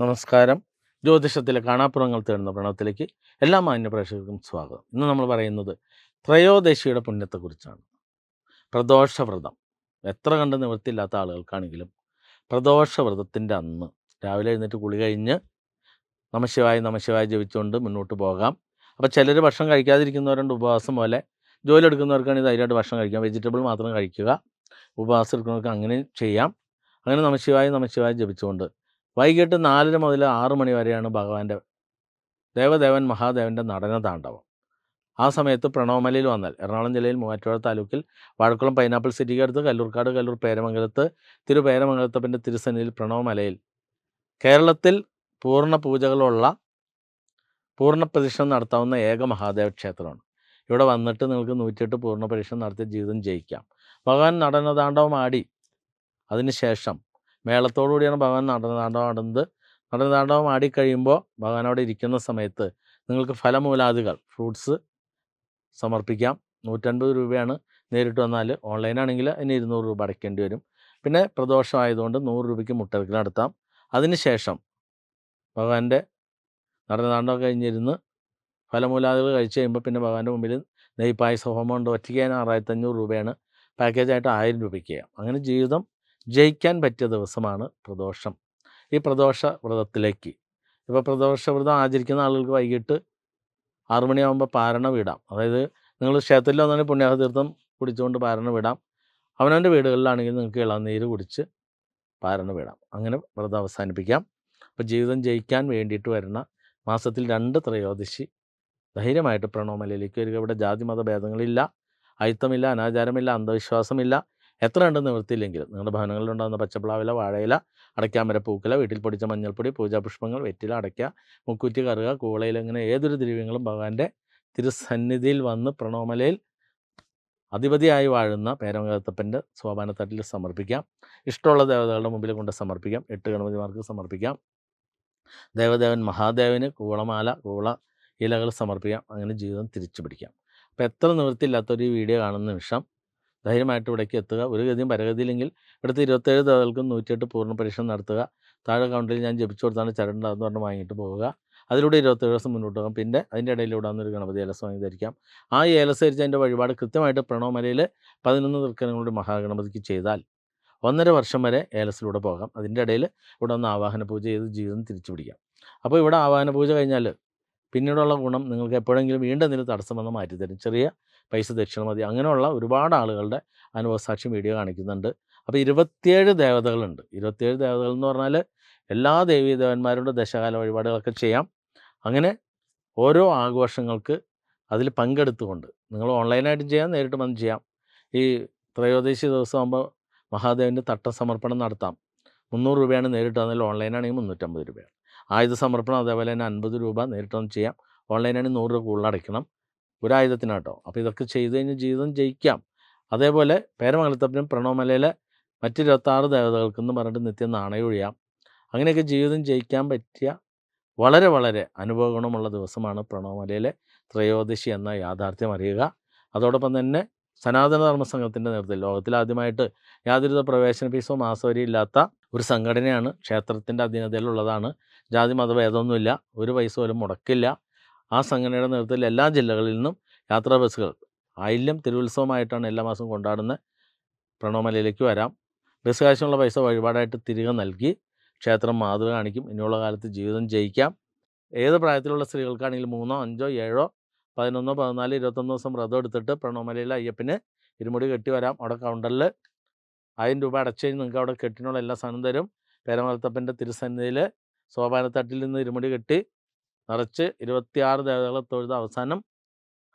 നമസ്കാരം. ജ്യോതിഷത്തിലെ കാണാപ്പുറങ്ങൾ തേടുന്ന പ്രണവത്തിലേക്ക് എല്ലാ മാന്യ പ്രേക്ഷകർക്കും സ്വാഗതം. ഇന്ന് നമ്മൾ പറയുന്നത് ത്രയോദശിയുടെ പുണ്യത്തെക്കുറിച്ചാണ്. പ്രദോഷവ്രതം. എത്ര കണ്ട് നിവൃത്തിയില്ലാത്ത ആളുകൾക്കാണെങ്കിലും പ്രദോഷവ്രതത്തിന്റെ അന്ന് രാവിലെ എഴുന്നേറ്റ് കുളി കഴിഞ്ഞ് നമശിവായി നമശിവായി ജപിച്ചുകൊണ്ട് മുന്നോട്ട് പോകാം. അപ്പോൾ ചിലർ ഭക്ഷണം കഴിക്കാതിരിക്കുന്നവരുണ്ട് ഉപവാസം പോലെ. ജോലി എടുക്കുന്നവർക്കാണെങ്കിൽ ധൈര്യമായിട്ട് ഭക്ഷണം കഴിക്കാം. വെജിറ്റബിൾ മാത്രം കഴിക്കുക. ഉപവാസം എടുക്കുന്നവർക്ക് അങ്ങനെ ചെയ്യാം. അങ്ങനെ നമശിവായി നമശിവായി ജപിച്ചുകൊണ്ട് വൈകിട്ട് നാലര മുതൽ ആറ് മണി വരെയാണ് ഭഗവാന്റെ ദേവദേവൻ മഹാദേവന്റെ നടന താണ്ഡവം ആ സമയത്ത് പ്രണവമലയിൽ വന്നാൽ എറണാകുളം ജില്ലയിൽ മൂവാറ്റുപുഴ താലൂക്കിൽ വാഴക്കുളം പൈനാപ്പിൾ സിറ്റിക്ക് അടുത്ത് കല്ലൂർക്കാട് കല്ലൂർ പേരമംഗലത്ത് തിരുപേരമംഗലത്തപ്പന്റെ തിരുസന്നിയിൽ പ്രണവമലയിൽ. കേരളത്തിൽ പൂർണ പൂജകളുള്ള പൂർണ പ്രദക്ഷിണം നടത്താവുന്ന ഏക മഹാദേവ ക്ഷേത്രമാണ്. ഇവിടെ വന്നിട്ട് നിങ്ങൾക്ക് നൂറ്റിയെട്ട് പൂർണ പരീക്ഷണം നടത്തി ജീവിതം ജയിക്കാം. ഭഗവാൻ നടനതാണ്ഡവം ആടി. അതിനുശേഷം മേളത്തോടുകൂടിയാണ് ഭഗവാൻ നടനതാണ്ഡവം ആടുന്നത് നടനതാണ്ഡവം ആടിക്കഴിയുമ്പോൾ ഭഗവാൻ അവിടെ ഇരിക്കുന്ന സമയത്ത് നിങ്ങൾക്ക് ഫലമൂലാദികൾ ഫ്രൂട്ട്സ് സമർപ്പിക്കാം. നൂറ്റൻപത് രൂപയാണ് നേരിട്ട് വന്നാൽ ഓൺലൈനാണെങ്കിൽ അതിന് ഇരുന്നൂറ് രൂപ അടയ്ക്കേണ്ടി വരും. പിന്നെ പ്രദോഷമായതുകൊണ്ട് നൂറ് രൂപയ്ക്ക് മുട്ടവിൽ നടത്താം. അതിനുശേഷം ഭഗവാന്റെ നടനതാണ്ഡവം കഴിഞ്ഞിരുന്ന് ഫലമൂലാദികൾ കഴിച്ച് കഴിയുമ്പോൾ പിന്നെ ഭഗവാന്റെ മുമ്പിൽ നെയ്പായസ ഹോമം ഉണ്ട് ഒറ്റയ്ക്ക് അതിന് ആറായിരത്തി അഞ്ഞൂറ് രൂപയാണ് പാക്കേജായിട്ട് ആയിരം രൂപയ്ക്ക് അങ്ങനെ ജീവിതം ജയിക്കാൻ പറ്റിയ ദിവസമാണ് പ്രദോഷം. ഈ പ്രദോഷ വ്രതത്തിലേക്ക്. ഇപ്പോൾ പ്രദോഷ വ്രതം ആചരിക്കുന്ന ആളുകൾക്ക് വൈകിട്ട് ആറു മണിയാകുമ്പോൾ പാരണ വിടാം. അതായത് നിങ്ങൾ ക്ഷേത്രത്തിൽ വന്നാൽ പുണ്യാഹ തീർത്ഥം കുടിച്ചുകൊണ്ട് പാരണ വിടാം. അവനവന്റെ വീടുകളിലാണെങ്കിൽ നിങ്ങൾക്ക് ഇളനീര് കുടിച്ച് പാരണ വിടാം. അങ്ങനെ വ്രതം അവസാനിപ്പിക്കാം. അപ്പോൾ ജീവിതം ജയിക്കാൻ വേണ്ടിയിട്ട് വരുന്ന മാസത്തിൽ രണ്ട് ത്രയോദശി ധൈര്യമായിട്ട് പ്രണോമലയിലേക്ക് വരിക. ഇവിടെ ജാതി മത ഭേദങ്ങളില്ല. അയിത്തമില്ല അനാചാരമില്ല അന്ധവിശ്വാസമില്ല. എത്ര ഉണ്ട് നിവൃത്തിയില്ലെങ്കിലും നിങ്ങളുടെ ഭവനങ്ങളിൽ ഉണ്ടാകുന്ന പച്ചപ്ലാവില വാഴയില അടയ്ക്കാമര പൂക്കില വീട്ടിൽ പൊടിച്ച മഞ്ഞൾപ്പൊടി പൂജാപുഷ്പങ്ങൾ വെറ്റില അടയ്ക്ക മുക്കുറ്റി കറുക കൂളയിൽ ഇങ്ങനെ ഏതൊരു ദ്രവ്യങ്ങളും ഭഗവാന്റെ തിരുസന്നിധിയിൽ വന്ന് പ്രണോമലയിൽ അധിപതിയായി വാഴുന്ന പേരമകത്തപ്പന്റെ സോപാനത്തട്ടിൽ സമർപ്പിക്കാം. ഇഷ്ടമുള്ള ദേവതകളുടെ മുമ്പിൽ കൊണ്ട് സമർപ്പിക്കാം. എട്ട് ഗണപതിമാർക്ക് സമർപ്പിക്കാം. ദേവദേവൻ മഹാദേവന് കൂളമാല കൂള ഇലകൾ സമർപ്പിക്കാം. അങ്ങനെ ജീവിതം തിരിച്ചു പിടിക്കാം അപ്പോൾ എത്ര നിവൃത്തിയില്ലാത്തൊരു വീഡിയോ കാണുന്ന നിമിഷം ധൈര്യമായിട്ട് ഇവിടേക്ക് എത്തുക. ഒരു ഗതിയും പരഗതിയില്ലെങ്കിൽ ഇവിടുത്തെ ഇരുപത്തേഴ് ദേവതകൾക്കും നൂറ്റിയെട്ട് പൂർണ പരീക്ഷ നടത്തുക. താഴെ കൗണ്ടറിൽ ഞാൻ ജപിച്ചു കൊടുത്താണ് ചരണ്ടാന്ന് പറഞ്ഞ് വാങ്ങിയിട്ട് പോവുക. അതിലൂടെ ഇരുപത്തേഴ് ദിവസം മുന്നോട്ട് പോകാം. പിന്നെ അതിന്റെ ഇടയിലൂടെ ഒരു ഗണപതി ഏലസ് വാങ്ങി ധരിക്കാം ആ ഏലസ് ധരിച്ച് അതിന്റെ വഴിപാട് കൃത്യമായിട്ട് പ്രണവമലയിൽ പതിനൊന്ന് തൃക്കരങ്ങളുടെ മഹാഗണപതിക്ക് ചെയ്താൽ ഒന്നര വർഷം വരെ ഏലസിലൂടെ പോകാം. അതിന്റെ ഇടയിൽ ഇവിടെ ഒന്ന് ആവാഹന പൂജ ചെയ്ത് ജീവിതം തിരിച്ചു പിടിക്കാം. അപ്പോൾ ഇവിടെ ആവാഹന പൂജ കഴിഞ്ഞാൽ പിന്നീടുള്ള ഗുണം നിങ്ങൾക്ക് എപ്പോഴെങ്കിലും വീണ്ടും എന്തെങ്കിലും തടസ്സം വന്ന് മാറ്റിത്തരും. ചെറിയ പൈസ ദക്ഷിണ മതി. അങ്ങനെയുള്ള ഒരുപാട് ആളുകളുടെ അനുഭവസാക്ഷ്യം വീഡിയോ കാണിക്കുന്നുണ്ട്. അപ്പോൾ ഇരുപത്തിയേഴ് ദേവതകളുണ്ട്. ഇരുപത്തിയേഴ് ദേവതകൾ എന്ന് പറഞ്ഞാൽ എല്ലാ ദേവീ ദേവന്മാരുടെ ദശകാല വഴിപാടുകളൊക്കെ ചെയ്യാം. അങ്ങനെ ഓരോ ആഘോഷങ്ങൾക്ക് അതിൽ പങ്കെടുത്തുകൊണ്ട് നിങ്ങൾ ഓൺലൈനായിട്ടും ചെയ്യാം നേരിട്ട് വന്ന് ചെയ്യാം. ഈ ത്രയോദശി ദിവസം ആകുമ്പോൾ മഹാദേവന്റെ തട്ട സമർപ്പണം നടത്താം. മുന്നൂറ് രൂപയാണ് നേരിട്ട് വന്നാൽ ഓൺലൈനാണെങ്കിൽ മുന്നൂറ്റമ്പത് രൂപയാണ്. ആയുധ സമർപ്പണം അതേപോലെ തന്നെ അൻപത് രൂപ നേരിട്ട് വന്ന് ചെയ്യാം. ഓൺലൈനാണെങ്കിൽ നൂറ് രൂപ കൂടുതൽ അടയ്ക്കണം. ഒരു ആയുധത്തിനാട്ടോ അപ്പോൾ ഇതൊക്കെ ചെയ്തു കഴിഞ്ഞ് ജീവിതം ജയിക്കാം. അതേപോലെ പേരമംഗലത്തപ്പനും പ്രണവമലയിലെ മറ്റ് ഇരുപത്താറ് ദേവതകൾക്കെന്ന് പറഞ്ഞിട്ട് നിത്യം നാണയൊഴിയാം. അങ്ങനെയൊക്കെ ജീവിതം ജയിക്കാൻ പറ്റിയ വളരെ വളരെ അനുഭവഗുണമുള്ള ദിവസമാണ് പ്രണവമലയിലെ ത്രയോദശി എന്ന യാഥാർത്ഥ്യം അറിയുക. അതോടൊപ്പം തന്നെ സനാതന ധർമ്മ സംഘത്തിന്റെ നേതൃത്വത്തിൽ ലോകത്തിലാദ്യമായിട്ട് യാതൊരുവിധ പ്രവേശന ഫീസോ മാസവരി ഇല്ലാത്ത ഒരു സംഘടനയാണ് ക്ഷേത്രത്തിന്റെ അധീനതയിലുള്ളതാണ്. ജാതി മതഭേദമൊന്നുമില്ല ഒരു പൈസ പോലും മുടക്കില്ല. ആ സംഘടനയുടെ നേതൃത്വത്തിൽ എല്ലാ ജില്ലകളിൽ നിന്നും യാത്രാ ബസ്സുകൾ ആയില്യം തിരുവുത്സവമായിട്ടാണ് എല്ലാ മാസവും കൊണ്ടാടുന്നത് പ്രണവമലയിലേക്ക് വരാം. ബസ് കാശിനുള്ള പൈസ വഴിപാടായിട്ട് തിരികെ നൽകി ക്ഷേത്രം മാതൃക കാണിക്കും. ഇനിയുള്ള കാലത്ത് ജീവിതം ജയിക്കാം. ഏത് പ്രായത്തിലുള്ള സ്ത്രീകൾക്കാണെങ്കിലും മൂന്നോ അഞ്ചോ ഏഴോ പതിനൊന്നോ പതിനാല് ഇരുപത്തൊന്ന് ദിവസം വ്രതം എടുത്തിട്ട് പ്രണവമലയിലെ അയ്യപ്പന് ഇരുമുടി കെട്ടി വരാം. അവിടെ കൗണ്ടറിൽ ആയിരം രൂപ അടച്ചു കഴിഞ്ഞ് നിങ്ങൾക്ക് അവിടെ കെട്ടിനുള്ള എല്ലാ സാധനം തരും. പേരമലത്തപ്പന്റെ തിരുസന്നിധിയിൽ സോപാനത്തട്ടിൽ നിന്ന് ഇരുമുടി കെട്ടി നിറച്ച് ഇരുപത്തിയാറ് ദേവതകളെ തൊഴുത് അവസാനം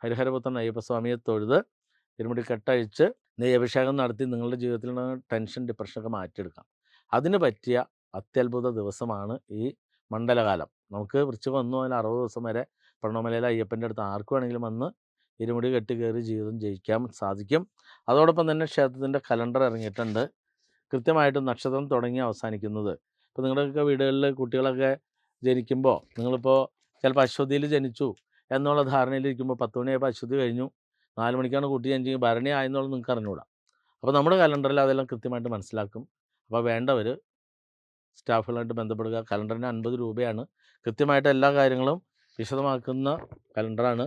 ഹരിഹരപുത്രൻ അയ്യപ്പസ്വാമിയെ തൊഴുത് ഇരുമുടി കെട്ടഴിച്ച് നെയ്യഭിഷേകം നടത്തി നിങ്ങളുടെ ജീവിതത്തിലുള്ള ടെൻഷൻ ഡിപ്രഷനൊക്കെ മാറ്റിയെടുക്കാം. അതിന് പറ്റിയ അത്യത്ഭുത ദിവസമാണ് ഈ മണ്ഡലകാലം. നമുക്ക് വൃശ്ചികം ഒന്നു മുതൽ അറുപത് ദിവസം വരെ പ്രണവമലയിലെ അയ്യപ്പന്റെ അടുത്ത് ആർക്കു വേണമെങ്കിലും വന്ന് ഇരുമുടി കെട്ടി കയറി ജീവിതം ജയിക്കാൻ സാധിക്കും. അതോടൊപ്പം തന്നെ ക്ഷേത്രത്തിന്റെ കലണ്ടർ ഇറങ്ങിയിട്ടുണ്ട്. കൃത്യമായിട്ടും നക്ഷത്രം തുടങ്ങി അവസാനിക്കുന്നത്. ഇപ്പോൾ നിങ്ങളുടെയൊക്കെ വീടുകളിൽ കുട്ടികളൊക്കെ ജനിക്കുമ്പോൾ നിങ്ങളിപ്പോൾ ചിലപ്പോൾ അശ്വതിയിൽ ജനിച്ചു എന്നുള്ള ധാരണയിലിരിക്കുമ്പോൾ പത്ത് മണിയായപ്പോൾ അശ്വതി കഴിഞ്ഞു. നാല് മണിക്കാണ് കുട്ടി ജനിച്ചെങ്കിൽ ഭരണി ആയെന്നുള്ളത് നിങ്ങൾക്ക് അറിഞ്ഞുകൂടാ അപ്പോൾ നമ്മുടെ കലണ്ടറിൽ അതെല്ലാം കൃത്യമായിട്ട് മനസ്സിലാക്കും. അപ്പോൾ വേണ്ടവർ സ്റ്റാഫുകളായിട്ട് ബന്ധപ്പെടുക. കലണ്ടറിന് അൻപത് രൂപയാണ്. കൃത്യമായിട്ട് എല്ലാ കാര്യങ്ങളും വിശദമാക്കുന്ന കലണ്ടറാണ്.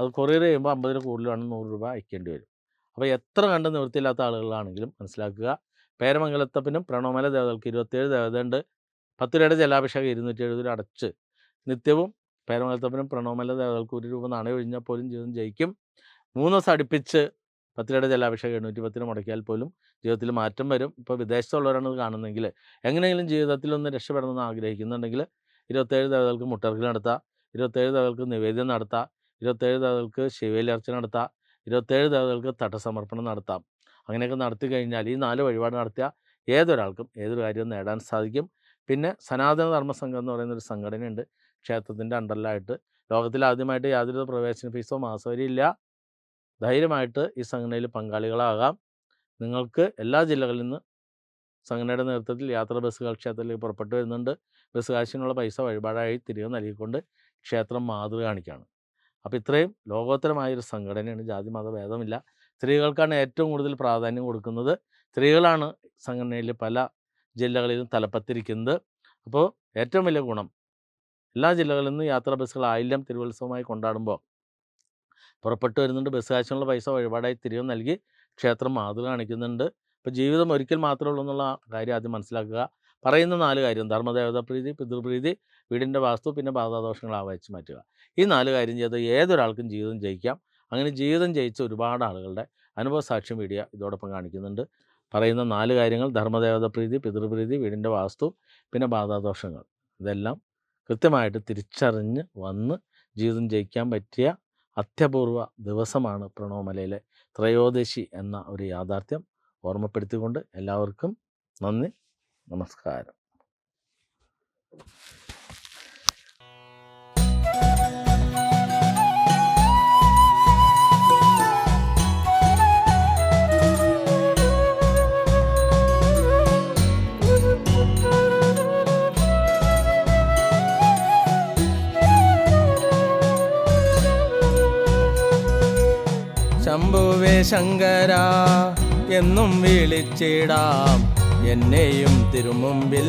അത് കൊറിയർ ചെയ്യുമ്പോൾ അമ്പതിന് കൂടുതലാണ് നൂറ് രൂപ അയക്കേണ്ടി വരും. അപ്പോൾ എത്ര കണ്ട് നിവൃത്തിയില്ലാത്ത ആളുകളാണെങ്കിലും മനസ്സിലാക്കുക. പേരമംഗലത്തപ്പനും പ്രണവമല ദേവതകൾക്ക് ഇരുപത്തേഴ് ദേവതയുണ്ട്. പത്ത് രൂപയുടെ ജലാഭിഷേകം ഇരുന്നൂറ്റി എഴുപത് അടച്ച് നിത്യവും പേരമലത്തപ്പനും പ്രണവമല ദേവതകൾക്ക് ഒരു രൂപ നാണയം ഒഴിഞ്ഞാൽ പോലും ജീവിതം ജയിക്കും. മൂന്ന് ദിവസം അടുപ്പിച്ച് പത്ത് രൂപയുടെ ജലാഭിഷേകം എണ്ണൂറ്റി പത്തിന് മുടക്കിയാൽ പോലും ജീവിതത്തിൽ മാറ്റം വരും. ഇപ്പോൾ വിദേശത്തുള്ളവരാണ് ഇത് കാണുന്നതെങ്കിൽ എങ്ങനെയെങ്കിലും ജീവിതത്തിൽ ഒന്ന് രക്ഷപ്പെടണമെന്ന് ആഗ്രഹിക്കുന്നുണ്ടെങ്കിൽ ഇരുപത്തേഴ് ദേവതകൾക്ക് മുട്ടർക്കിൽ നടത്താം. ഇരുപത്തേഴ് ദേവതകൾക്ക് നിവേദ്യം നടത്താം. ഇരുപത്തേഴ് ദേവതകൾക്ക് ശിവയിലർച്ച നടത്താം. ഇരുപത്തേഴ് ദേവതകൾക്ക് തട്ടസമർപ്പണം നടത്താം. അങ്ങനെയൊക്കെ നടത്തി കഴിഞ്ഞാൽ ഈ നാല് വഴിപാട് നടത്തിയ ഏതൊരാൾക്കും ഏതൊരു കാര്യവും നേടാൻ സാധിക്കും. പിന്നെ സനാതന ധർമ്മ സംഘം എന്ന് പറയുന്ന ഒരു സംഘടനയുണ്ട്. ക്ഷേത്രത്തിന്റെ അണ്ടറിലായിട്ട്. ലോകത്തിൽ ആദ്യമായിട്ട് യാതൊരു പ്രവേശന ഫീസോ മാസവരി ഇല്ല. ധൈര്യമായിട്ട് ഈ സംഘടനയിൽ പങ്കാളികളാകാം. നിങ്ങൾക്ക് എല്ലാ ജില്ലകളിൽ നിന്ന് സംഘടനയുടെ നേതൃത്വത്തിൽ യാത്രാ ബസ്സുകൾ ക്ഷേത്രത്തിലേക്ക് പുറപ്പെട്ടു വരുന്നുണ്ട്. ബസ് കാശിനുള്ള പൈസ വഴിപാടായി തിരികെ നൽകിക്കൊണ്ട് ക്ഷേത്രം മാതൃക കാണിക്കുകയാണ്. അപ്പോൾ ഇത്രയും ലോകോത്തരമായൊരു സംഘടനയാണ്. ജാതി മത ഭേദമില്ല. സ്ത്രീകൾക്കാണ് ഏറ്റവും കൂടുതൽ പ്രാധാന്യം കൊടുക്കുന്നത്. സ്ത്രീകളാണ് സംഘടനയിൽ പല ജില്ലകളിലും തലപ്പത്തിരിക്കുന്നത്. അപ്പോൾ ഏറ്റവും വലിയ ഗുണം എല്ലാ ജില്ലകളിൽ നിന്നും യാത്രാ ബസ്സുകൾ ആയില്യം തിരുവത്സവമായി കൊണ്ടാടുമ്പോൾ പുറപ്പെട്ടു വരുന്നുണ്ട്. ബസ് കാശിനുള്ള പൈസ വഴിപാടായി തിരികെ നൽകി ക്ഷേത്രം മാതൃക കാണിക്കുന്നുണ്ട്. ഇപ്പോൾ ജീവിതം ഒരിക്കൽ മാത്രമേ ഉള്ളൂ എന്നുള്ള കാര്യം ആദ്യം മനസ്സിലാക്കുക. പറയുന്ന നാല് കാര്യം. ധർമ്മദേവത പ്രീതി പിതൃപ്രീതി വീടിന്റെ വാസ്തു പിന്നെ ബാധാദോഷങ്ങൾ ആവാച്ച് മാറ്റുക. ഈ നാല് കാര്യം ചെയ്ത് ഏതൊരാൾക്കും ജീവിതം ജയിക്കാം. അങ്ങനെ ജീവിതം ജയിച്ച ഒരുപാട് ആളുകളുടെ അനുഭവ സാക്ഷ്യം വീഡിയോ ഇതോടൊപ്പം കാണിക്കുന്നുണ്ട്. പറയുന്ന നാല് കാര്യങ്ങൾ. ധർമ്മദേവത പ്രീതി പിതൃപ്രീതി വീടിന്റെ വാസ്തു പിന്നെ ബാധാദോഷങ്ങൾ ഇതെല്ലാം കൃത്യമായിട്ട് തിരിച്ചറിഞ്ഞ് വന്ന് ജീവിതം ജയിക്കാൻ പറ്റിയ അത്യപൂർവ ദിവസമാണ് പ്രണവമലയിലെ ത്രയോദശി എന്ന ഒരു യാഥാർത്ഥ്യം ഓർമ്മപ്പെടുത്തിക്കൊണ്ട് എല്ലാവർക്കും നന്ദി. നമസ്കാരം. ശംഭുവേ ശങ്കര എന്നും വിളിച്ചിടാം. എന്നെയും തിരുമുമ്പിൽ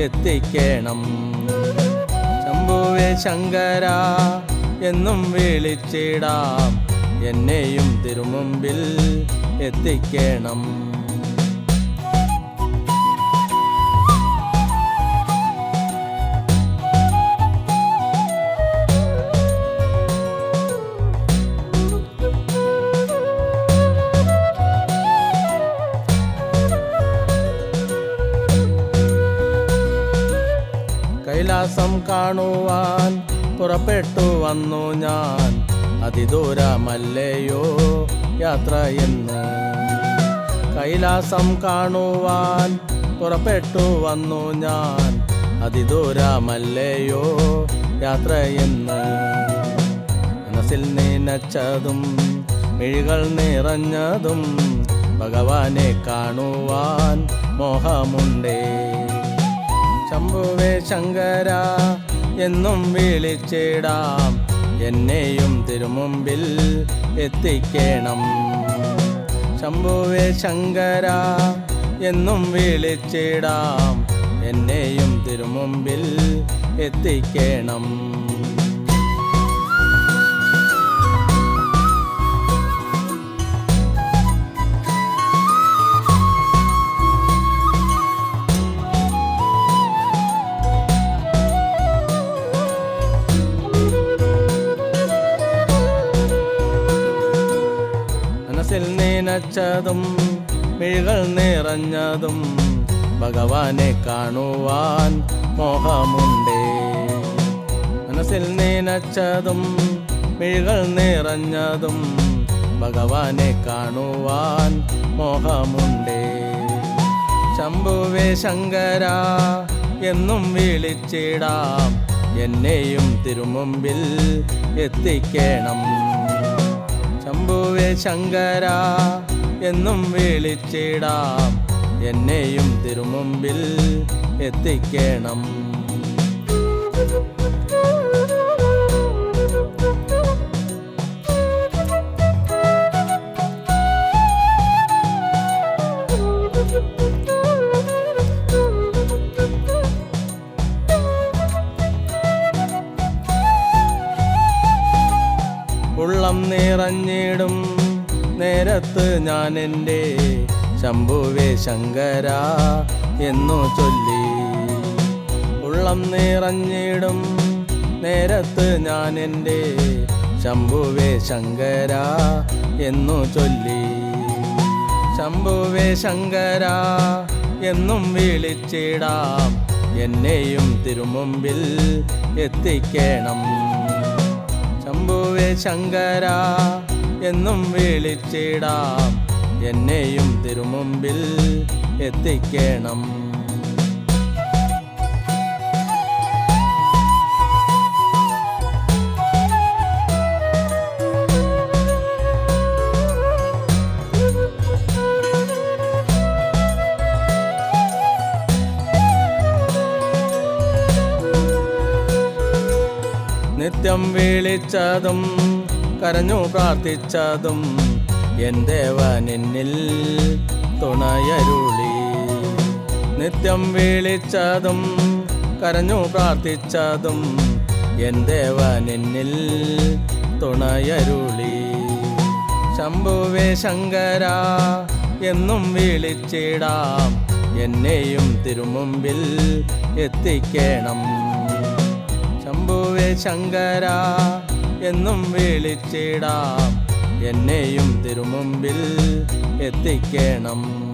എത്തിക്കണം. ശംഭുവേ ശങ്കര എന്നും വിളിച്ചിടാം. എന്നെയും തിരുമുമ്പിൽ എത്തിക്കണം. കൈലാസം കാണുവാൻ പുറപ്പെട്ടു വന്നു ഞാൻ. അതിദൂരമല്ലയോ യാത്ര എന്ന്. കൈലാസം കാണുവാൻ പുറപ്പെട്ടു വന്നു ഞാൻ. അതിദൂരമല്ലയോ യാത്ര എന്ന്. മനസ്സിൽ നനച്ചതും മിഴികൾ നിറഞ്ഞതും ഭഗവാനെ കാണുവാൻ മോഹമുണ്ടേ. ശംഭുവേ ശങ്കര എന്നും വിളിച്ചിടാം. എന്നെയും തിരുമുമ്പിൽ എത്തിക്കണം. ശംഭുവേ ശങ്കര എന്നും വിളിച്ചിടാം. എന്നെയും തിരുമുമ്പിൽ എത്തിക്കണം. നനച്ചതും മിഴികൾ നിറഞ്ഞതും ഭഗവാനെ കാണുവാൻ മോഹമുണ്ടേ. മനസ്സിൽ നനച്ചതും മിഴികൾ നിറഞ്ഞതും ഭഗവാനെ കാണുവാൻ മോഹമുണ്ടേ. ശംഭുവേ ശങ്കര എന്നും വിളിച്ചിടാം. എന്നെയും തിരുമുമ്പിൽ എത്തിക്കണം. ശംഭുവേ ശങ്കര എന്നും വിളിച്ചിടാം. എന്നെയും തിരുമുമ്പിൽ എത്തിക്കണം. ഉള്ളം നിറഞ്ഞിടും. നേരത്ത് ഞാൻ എന്റെ ശംഭുവേ ശങ്കര എന്നു ചൊല്ലി. ഉള്ളം നിറഞ്ഞിടും. നേരത്ത് ഞാൻ എന്റെ ശംഭുവേ ശങ്കര എന്നു ചൊല്ലി. ശംഭുവേ ശങ്കര എന്നും വിളിച്ചിടാം. എന്നെയും തിരുമുമ്പിൽ എത്തിക്കണം. ശംഭുവേ ശങ്കര എന്നും വിളിച്ചിടാം. എന്നെയും തിരുമുമ്പിൽ എത്തിക്കണം. നിത്യം വിളിച്ചതും കരഞ്ഞു പ്രാർത്ഥിച്ചതും എൻ ദേവനിന്നിൽ തുണയരുളി. നിത്യം വിളിച്ചതും കരഞ്ഞു പ്രാർത്ഥിച്ചതും എൻ ദേവനിന്നിൽ തുണയരുളി. ശംഭുവേ ശങ്കര എന്നും വിളിച്ചിടാം. എന്നെയും തിരുമുമ്പിൽ എത്തിക്കണം. ശങ്കര എന്നും വിളിച്ചിടാം. എന്നെയും തിരുമുമ്പിൽ എത്തിക്കണം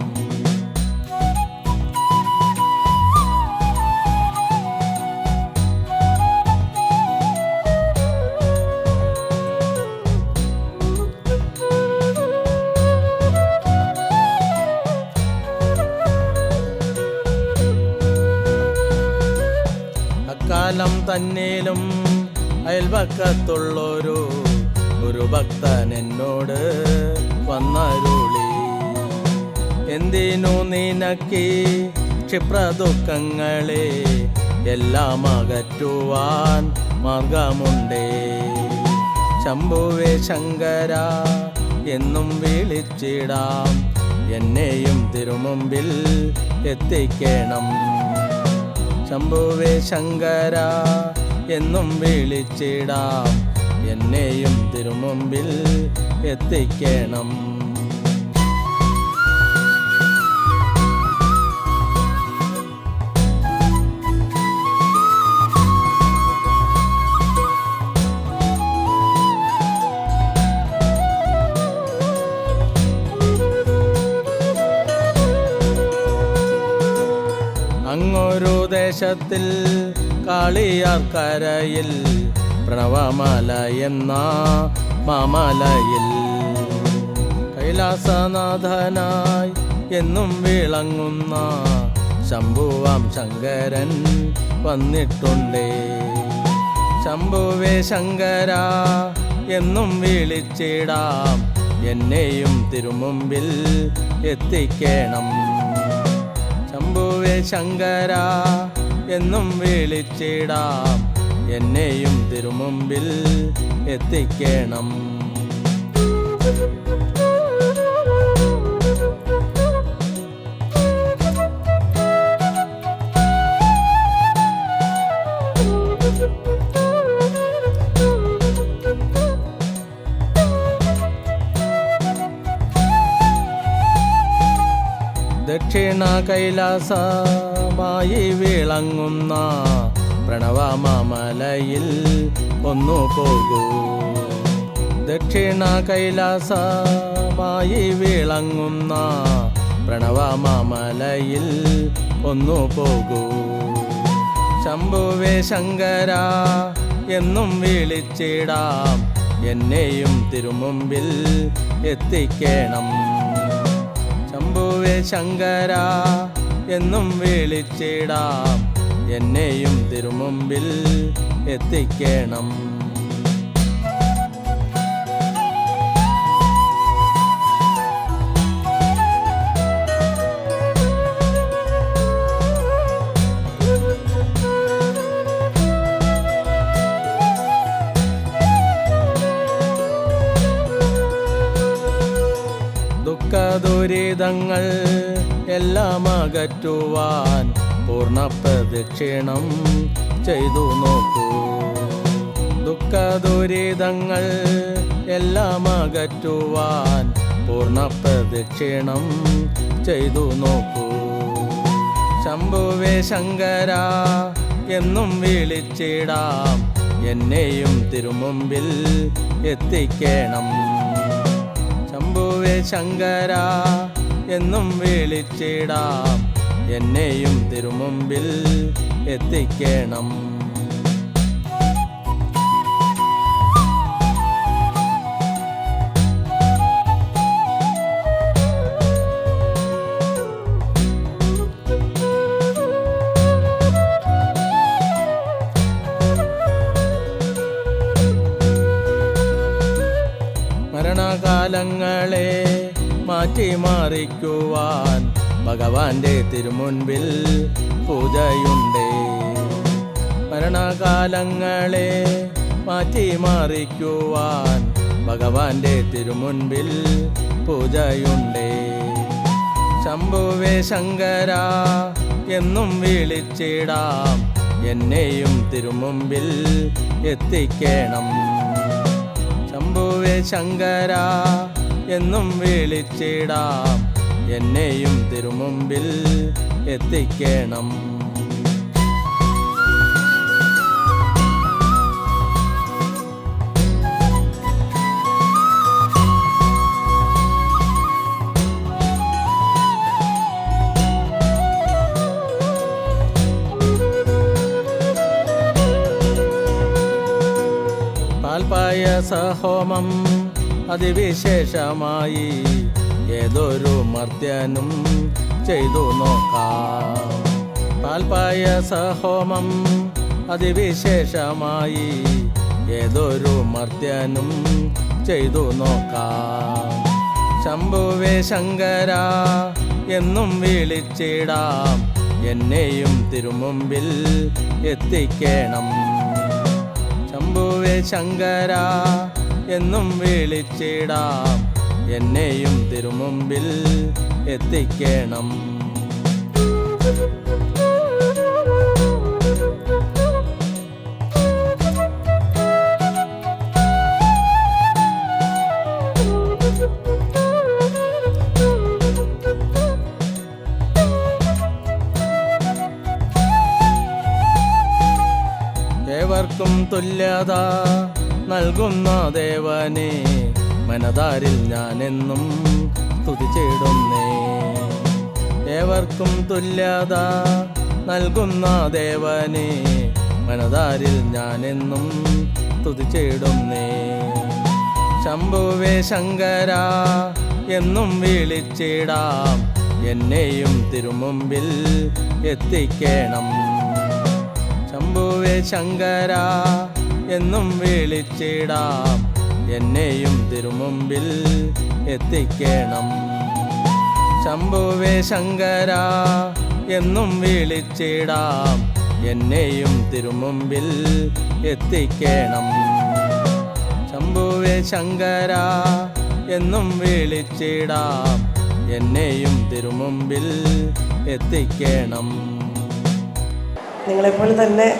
ും. തന്നേലും അയൽപക്കത്തുള്ളൊരു ഒരു ഭക്തൻ എന്നോട് വന്നരുളി. എന്തിനു നിനക്ക് ക്ഷിപ്രദുഃഖങ്ങളെ എല്ലാം അകറ്റുവാൻ മാർഗമുണ്ടേ? ശംഭുവേ ശങ്കര എന്നും വിളിച്ചിടാം. എന്നെയും തിരുമുമ്പിൽ എത്തിക്കണം. ശംഭുവേ ശങ്കര എന്നും വിളിച്ചിടാം. എന്നെയും തിരുമുമ്പിൽ എത്തിക്കണം. അങ്ങൊരു ദേശത്തിൽ കാളിയാർക്കരയിൽ. പ്രണവമല എന്ന മാമലയിൽ. കൈലാസനാഥനായി എന്നും വിളങ്ങുന്ന ശംഭുവാം ശങ്കരൻ വന്നിട്ടുണ്ടേ. ശംഭുവേ ശങ്കര എന്നും വിളിച്ചിടാം. എന്നെയും തിരുമുമ്പിൽ എത്തിക്കണം. ശംഭുവേ ശങ്കര എന്നും വിളിച്ചിടാം. എന്നെയും തിരുമുമ്പിൽ എത്തിക്കണം. ദക്ഷിണ കൈലാസമായി വിളങ്ങുന്ന പ്രണവമാമലയിൽ ഒന്നു പോകൂ. ദക്ഷിണ കൈലാസമായി വിളങ്ങുന്ന പ്രണവമാമലയിൽ ഒന്നു പോകൂ. ശംഭുവേ ശങ്കര എന്നും വിളിച്ചിടാം. എന്നെയും തിരുമുമ്പിൽ എത്തിക്കണം. ശംഭുവേ ശങ്കര എന്നും വിളിച്ചിടാം. എന്നെയും തിരുമുമ്പിൽ എത്തിക്കണം. ദുരിതങ്ങൾ എല്ലാം അകറ്റുവാൻ പൂർണ പ്രദക്ഷിണം ചെയ്തു നോക്കൂ. ദുഃഖ ദുരിതങ്ങൾ എല്ലാം അകറ്റുവാൻ പൂർണ പ്രദക്ഷിണം ചെയ്തു നോക്കൂ. ശംഭുവേ ശങ്കര എന്നും വിളിച്ചിടാം. എന്നെയും തിരുമുമ്പിൽ എത്തിക്കണം. ശങ്കര എന്നും വിളിച്ചിടാം. എന്നെയും തിരുമുമ്പിൽ എത്തിക്കണം. മരണകാലങ്ങളെ മാറ്റിമറിക്കുവാൻ ഭഗവാന്റെ തിരുമുൻപിൽ പൂജയുണ്ടേ. മരണകാലങ്ങളെ മാറ്റിമറിക്കുവാൻ ഭഗവാന്റെ തിരുമുൻപിൽ പൂജയുണ്ടേ. ശംഭുവേ ശങ്കര എന്നും വിളിച്ചിടാം. എന്നെയും തിരുമുമ്പിൽ എത്തിക്കണം. ശംഭുവേ ശങ്കര എന്നും വിളിച്ചിടാം. എന്നെയും തിരുമുമ്പിൽ എത്തിക്കണം. പാൽപായസഹോമം അതിവിശേഷമായി ഏതൊരു മർദ്ദനും ചെയ്തു നോക്കാം. പാൽപായസഹോമം അതിവിശേഷമായി ഏതൊരു മർദ്ദനും ചെയ്തു നോക്കാം. ശംഭുവേ ശങ്കര എന്നും വിളിച്ചിടാം. എന്നെയും തിരുമുമ്പിൽ എത്തിക്കണം. ശംഭുവേ ശങ്കര എന്നും വിളിച്ചിടാം. എന്നെയും തിരുമുമ്പിൽ എത്തിക്കണം. ഏവർക്കും തുല്യത. നൽകുന്ന ദേവനെ മനതാരിൽ ഞാനെന്നും സ്തുതിച്ചിടുന്നേ ഏവർക്കും തുല്യത നൽകുന്ന ദേവനെ മനതാരിൽ ഞാനെന്നും സ്തുതിച്ചിടുന്നേ ശംഭുവേ ശങ്കര എന്നും വിളിച്ചിടാം. എന്നെയും തിരുമുമ്പിൽ എത്തിക്കേണം. ശംഭുവേ ശങ്കര എന്നും വിളിച്ചിടാം. എന്നെയും തിരുമുമ്പിൽ എത്തിക്കണം. ശംഭുവേ ശങ്കര എന്നും വിളിച്ചിടാം. എന്നെയും തിരുമുമ്പിൽ എത്തിക്കണം. ശംഭുവേ ശങ്കര എന്നും വിളിച്ചിടാം. എന്നെയും തിരുമുമ്പിൽ എത്തിക്കണം. നിങ്ങളെപ്പോലെ തന്നെ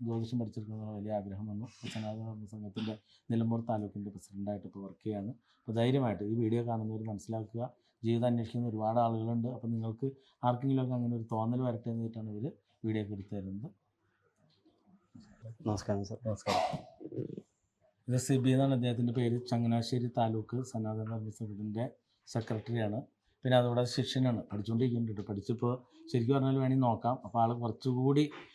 ജ്യോതിഷം പഠിച്ചെടുക്കുന്ന വലിയ ആഗ്രഹം വന്നു. സനാതന സംഘത്തിന്റെ നിലമ്പൂർ താലൂക്കിന്റെ പ്രസിഡന്റായിട്ട് ഇപ്പോൾ വർക്ക് ചെയ്യാണ്. അപ്പോൾ ധൈര്യമായിട്ട് ഈ വീഡിയോ കാണുന്നവർ മനസ്സിലാക്കുക. ജീവിതം അന്വേഷിക്കുന്ന ഒരുപാട് ആളുകളുണ്ട്. അപ്പോൾ നിങ്ങൾക്ക് ആർക്കെങ്കിലും ഒക്കെ അങ്ങനെ ഒരു തോന്നൽ വരട്ടെ എന്നിട്ടാണ് ഇവർ വീഡിയോ ഒക്കെ എടുത്തു തരുന്നത്. നമസ്കാരം സർ നമസ്കാരം. ഇത് സിബി എന്നാണ് അദ്ദേഹത്തിന്റെ പേര്. ചങ്ങനാശ്ശേരി താലൂക്ക് സനാതന സംഘത്തിന്റെ സെക്രട്ടറിയാണ് പിന്നെ അതുകൂടാതെ ശിഷ്യനാണ്. പഠിച്ചുകൊണ്ടിരിക്കുന്നുണ്ട് പഠിച്ചിപ്പോൾ ശരിക്കും പറഞ്ഞാൽ വേണമെങ്കിൽ നോക്കാം. അപ്പോൾ ആൾ കുറച്ചുകൂടി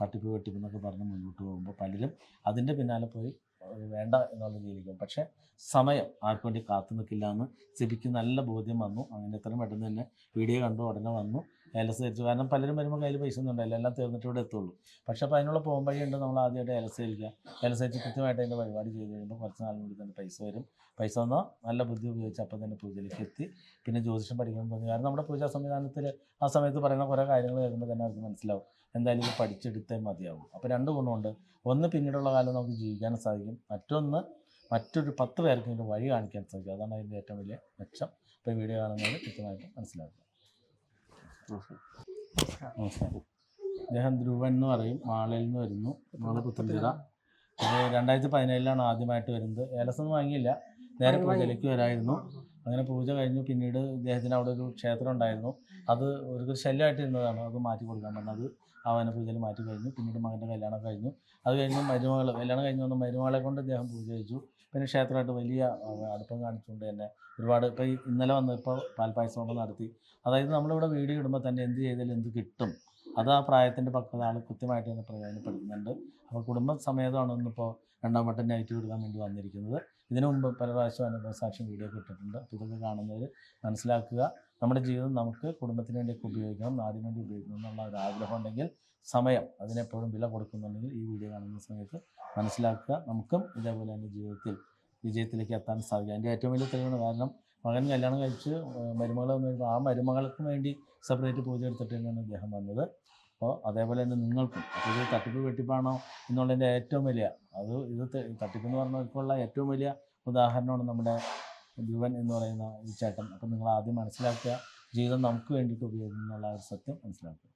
തട്ടിപ്പ് വെട്ടിപ്പ് എന്നൊക്കെ പറഞ്ഞ് മുന്നോട്ട് പോകുമ്പോൾ പലരും അതിന്റെ പിന്നാലെ പോയി വേണ്ട എന്നുള്ള രീതിയിലേക്ക്. പക്ഷേ സമയം ആർക്കും വേണ്ടി കാത്തു നിൽക്കില്ല എന്ന് സിബിക്ക് നല്ല ബോധ്യം വന്നു. അങ്ങനെ എത്രയും പെട്ടെന്ന് തന്നെ വീഡിയോ കണ്ടു ഉടനെ വന്നു. ഏലസ് ധരിച്ചു. കാരണം പലരും വരുമ്പോൾ കയ്യിൽ പൈസ ഒന്നും എല്ലാം തീർന്നിട്ട് ഇവിടെ എത്തുള്ളൂ. പക്ഷേ അപ്പോൾ അതിനുള്ള പോകും വഴിയുണ്ട് നമ്മൾ ആദ്യമായിട്ട് ഏലസ് ധരിക്കുക. ഏലസ് ധരിച്ച് കൃത്യമായിട്ട് അതിന്റെ പരിപാടി ചെയ്ത് കഴിയുമ്പോൾ കുറച്ച് നാളിനുള്ളിൽ തന്നെ പൈസ വരും. പൈസ വന്നാൽ നല്ല ബുദ്ധി ഉപയോഗിച്ച് അപ്പം തന്നെ പൂജയിലേക്ക് എത്തി. പിന്നെ ജ്യോതിഷം പഠിക്കാൻ തോന്നി കാരണം നമ്മുടെ പൂജാ സംവിധാനത്തിൽ ആ സമയത്ത് പറയുന്ന കുറേ കാര്യങ്ങൾ കേൾക്കുമ്പോൾ തന്നെ അവർക്ക് മനസ്സിലാവും. എന്തായാലും ഇത് പഠിച്ചെടുത്തേ മതിയാവും. അപ്പോൾ രണ്ട് ഗുണമുണ്ട്. ഒന്ന് പിന്നീടുള്ള കാലം നമുക്ക് ജീവിക്കാനും സാധിക്കും. മറ്റൊന്ന് മറ്റൊരു പത്ത് പേർക്കെങ്കിലും വഴി കാണിക്കാൻ സാധിക്കും. അതാണ് അതിന്റെ ഏറ്റവും വലിയ മെച്ചം ഇപ്പോൾ വീഡിയോ കാണുന്നവർ കൃത്യമായിട്ട് മനസ്സിലാക്കുക. നമസ്കാരം അദ്ദേഹം ധ്രുവൻ എന്ന് പറയും മാളയിൽ നിന്ന് വരുന്നു മാള പുത്തൻചിറ രണ്ടായിരത്തി പതിനേഴിലാണ് ആദ്യമായിട്ട് വരുന്നത്. ഏലസൊന്നും വാങ്ങിയില്ല. നേരെ പൂജയിലേക്ക് വരായിരുന്നു. അങ്ങനെ പൂജ കഴിഞ്ഞു. പിന്നീട് ഇദ്ദേഹത്തിന് അവിടെ ഒരു ക്ഷേത്രം ഉണ്ടായിരുന്നു. അത് ഒരു ശല്യമായിട്ട് ഇരുന്നതാണ്. അത് മാറ്റി കൊടുക്കാൻ പറഞ്ഞത് ആവാന പൂജയിൽ മാറ്റി കഴിഞ്ഞു. പിന്നീട് മകന്റെ കല്യാണം കഴിഞ്ഞു. അത് കഴിഞ്ഞ് മരുമകൾ കല്യാണം കഴിഞ്ഞ് വന്ന മരുമകളെ കൊണ്ട് അദ്ദേഹം പൂജ കഴിച്ചു. പിന്നെ ക്ഷേത്രമായിട്ട് വലിയ അടുപ്പം കാണിച്ചുകൊണ്ട് തന്നെ ഒരുപാട് ഇപ്പോൾ ഇന്നലെ വന്ന് ഇപ്പോൾ പാൽപ്പായസം കൊണ്ട് നടത്തി. അതായത് നമ്മളിവിടെ വീഡിയോ ഇടുമ്പോൾ തന്നെ എന്ത് ചെയ്താലും എന്ത് കിട്ടും. അത് ആ പ്രായത്തിന്റെ പക്വത ആൾ കൃത്യമായിട്ട് തന്നെ പ്രയോജനപ്പെടുത്തുന്നുണ്ട് അപ്പോൾ കുടുംബ സമേതമാണ് ഇന്നിപ്പോൾ രണ്ടാം വട്ടം നൈറ്റ് കൊടുക്കാൻ വേണ്ടി വന്നിരിക്കുന്നത്. ഇതിനു മുമ്പ് പല പ്രാവശ്യം അനുഭവ സാക്ഷ്യം വീഡിയോ കിട്ടിയിട്ടുണ്ട് അപ്പോൾ ഇതൊക്കെ കാണുന്നവർ മനസ്സിലാക്കുക. നമ്മുടെ ജീവിതം നമുക്ക് കുടുംബത്തിന് വേണ്ടിയൊക്കെ ഉപയോഗിക്കണം. നാടിന് വേണ്ടി ഉപയോഗിക്കണം എന്നുള്ള ഒരു ആഗ്രഹം ഉണ്ടെങ്കിൽ സമയം അതിനെപ്പോഴും വില കൊടുക്കുന്നുണ്ടെങ്കിൽ ഈ വീഡിയോ കാണുന്ന സമയത്ത് മനസ്സിലാക്കുക. നമുക്കും ഇതേപോലെ തന്നെ ജീവിതത്തിൽ വിജയത്തിലേക്ക് എത്താൻ സാധിക്കും. അതിന്റെ ഏറ്റവും വലിയ തെളിവാണ് കാരണം മകൻ കല്യാണം കഴിച്ച് മരുമകളെ വന്നു ആ മരുമകൾക്ക് വേണ്ടി സെപ്പറേറ്റ് പൂജ എടുത്തിട്ട് തന്നെയാണ് അദ്ദേഹം വന്നത്. അപ്പോൾ അതേപോലെ തന്നെ നിങ്ങൾക്കും ഇത് തട്ടിപ്പ് വെട്ടിപ്പാണോ എന്നുള്ളതിന്റെ ഏറ്റവും വലിയ അത് ഇത് തട്ടിപ്പ് എന്ന് പറഞ്ഞവർക്കുള്ള ഏറ്റവും വലിയ ഉദാഹരണമാണ് നമ്മുടെ ധ്രുവൻ എന്ന് പറയുന്ന ഈ ചേട്ടൻ. അപ്പം നിങ്ങൾ ആദ്യം മനസ്സിലാക്കുക. ജീവിതം നമുക്ക് വേണ്ടിയിട്ട് ഉപയോഗിക്കുന്നുള്ള ഒരു സത്യം മനസ്സിലാക്കുക.